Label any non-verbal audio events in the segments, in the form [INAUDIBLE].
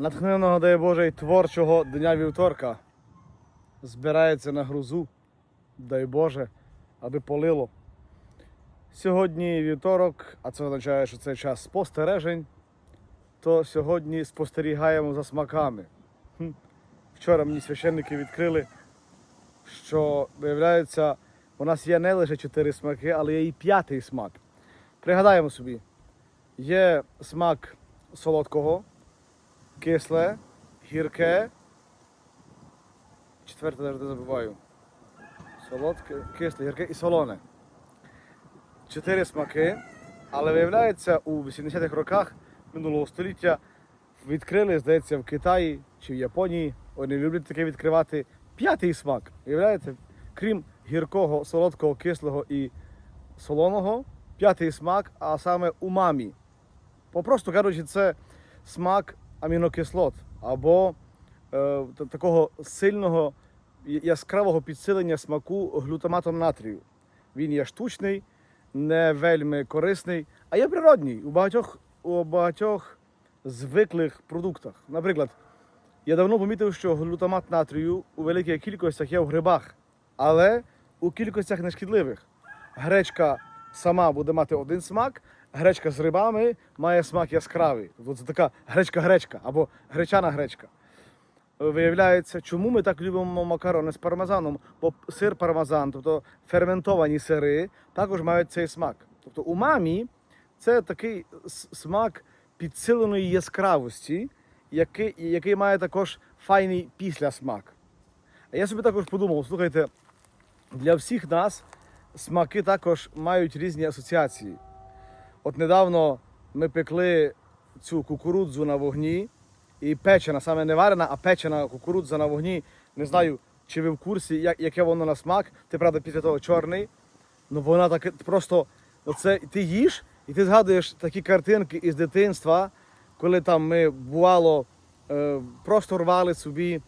натхненого, дай Боже, й творчого дня вівторка збирається на грузу, дай Боже, аби полило. Сьогодні вівторок, а це означає, що це час спостережень, то сьогодні спостерігаємо за смаками. Хм. Вчора мені священники відкрили, що виявляється, у нас є не лише чотири смаки, але є і п'ятий смак. Пригадаємо собі, є смак солодкого, кисле, гірке. Четверте завжди забуваю. Солодке, кисле, гірке і солоне. Чотири смаки. Але виявляється, у 80-х роках минулого століття відкрили, здається, в Китаї чи в Японії. Вони люблять таке відкривати. П'ятий смак. Виявляється, крім гіркого, солодкого, кислого і солоного, п'ятий смак, а саме умамі. Попросту кажучи, це смак амінокислот або е, такого сильного яскравого підсилення смаку глютаматом натрію. Він є штучний, не вельми корисний, а є природній у багатьох, у багатьох звиклих продуктах. Наприклад, я давно помітив, що глютамат натрію у великих кількостях є в грибах, але у кількостях нешкідливих. Гречка сама буде мати один смак, гречка з грибами має смак яскравий. Тобто це така гречка-гречка або гречана гречка. Виявляється, чому ми так любимо макарони з пармезаном? Бо сир пармезан, тобто ферментовані сири, також мають цей смак. Тобто умамі це такий смак підсиленої яскравості, який, який має також файний післясмак. А я собі також подумав, слухайте, для всіх нас смаки також мають різні асоціації. От недавно ми пекли цю кукурудзу на вогні і печена, саме не варена, а печена кукурудза на вогні. Не знаю, чи ви в курсі, як, яке воно на смак. Ти правда після того чорний. Ну вона таке просто, оце ти їш, і ти згадуєш такі картинки із дитинства, коли там ми бувало е, просто рвали собі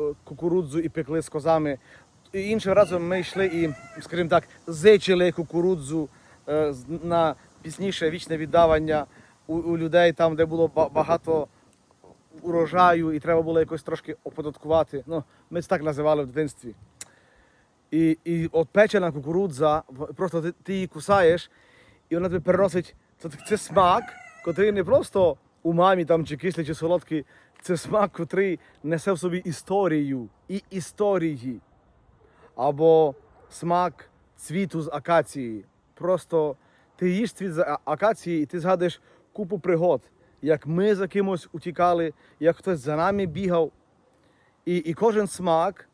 е, кукурудзу і пекли з козами. Іншим разом ми йшли і, скажімо так, зичили кукурудзу е, на пізніше вічне віддавання у, у людей там, де було багато урожаю, і треба було якось трошки оподаткувати. Ну, ми це так називали в дитинстві. І, і от печена кукурудза, просто ти, ти її кусаєш, і вона тобі переносить це, це смак, котрий не просто у мамі там чи кислий, чи солодкий, це смак, котрий несе в собі історію і історії. Або смак цвіту з акації. Просто ти їш цвіт з акації, і ти згадуєш купу пригод, як ми за кимось утікали, як хтось за нами бігав. І, і кожен смак,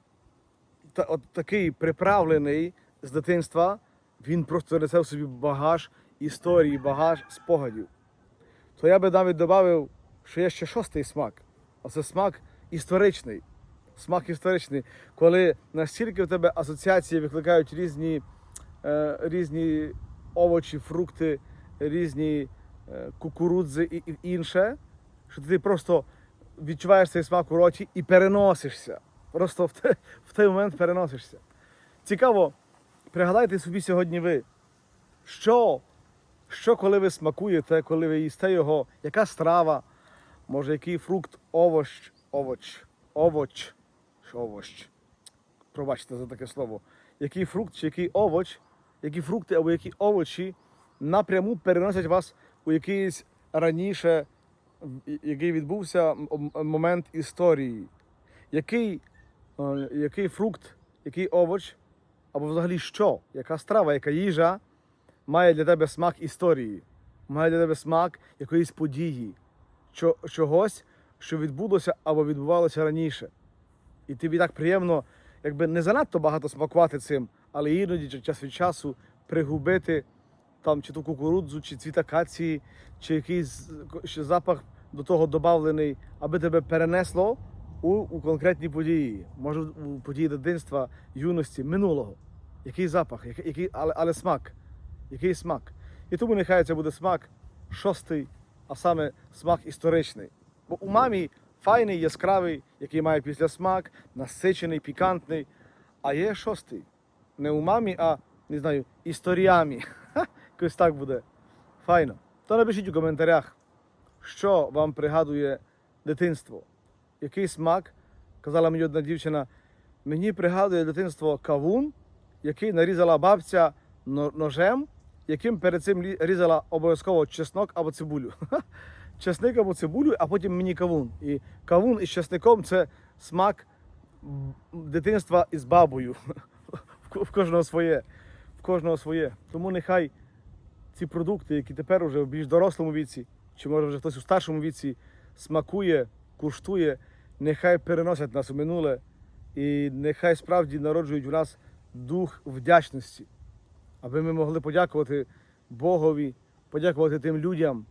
та, от такий приправлений з дитинства, він просто несе в собі багаж історії, багаж спогадів. То я би навіть додав, що є ще шостий смак, а це смак історичний. Смак історичний, коли настільки в тебе асоціації викликають різні, е, різні овочі, фрукти, різні е, кукурудзи і, інше, що ти просто відчуваєш цей смак у роті і переносишся. Просто в, те, в той момент переносишся. Цікаво, пригадайте собі сьогодні ви, що, що коли ви смакуєте, коли ви їсте його, яка страва, може який фрукт, овощ, овоч, овоч, овощ. Пробачте за таке слово. Який фрукт чи який овоч, які фрукти або які овочі напряму переносять вас у якийсь раніше, який відбувся момент історії. Який, е, який фрукт, який овоч, або взагалі що, яка страва, яка їжа має для тебе смак історії, має для тебе смак якоїсь події, чогось, що відбулося або відбувалося раніше. І тобі так приємно, якби не занадто багато смакувати цим, але іноді чи- час від часу пригубити там чи ту кукурудзу, чи цвіт акації, чи якийсь запах до того додавлений, аби тебе перенесло у, у конкретні події. Може, у події дитинства, юності, минулого. Який запах, який, але, але смак. Який смак. І тому нехай це буде смак шостий, а саме смак історичний. Бо у мамі файний, яскравий, який має післясмак, насичений, пікантний. А є шостий. Не у мамі, а не знаю, історіамі. Якось так буде. Файно. То напишіть у коментарях, що вам пригадує дитинство. який смак, казала мені одна дівчина, мені пригадує дитинство кавун, який нарізала бабця ножем, яким перед цим різала обов'язково чеснок або цибулю. Чесник або цибулю, а потім мені кавун. І кавун із чесником це смак дитинства із бабою. [LAUGHS] В кожного своє. В кожного своє. Тому нехай ці продукти, які тепер вже в більш дорослому віці, чи може вже хтось у старшому віці смакує, куштує, нехай переносять нас у минуле і нехай справді народжують в нас дух вдячності, аби ми могли подякувати Богові, подякувати тим людям,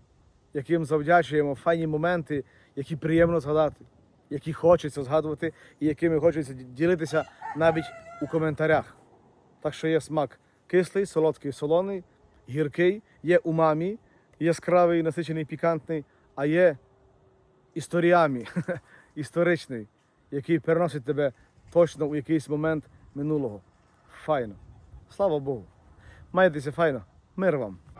яким завдячуємо файні моменти, які приємно згадати, які хочеться згадувати і якими хочеться ділитися навіть у коментарях. Так що є смак кислий, солодкий, солоний, гіркий, є умамі, яскравий, насичений, пікантний, а є історіамі, [LAUGHS] історичний, який переносить тебе точно у якийсь момент минулого. Файно. Слава Богу. Майтеся файно. Мир вам.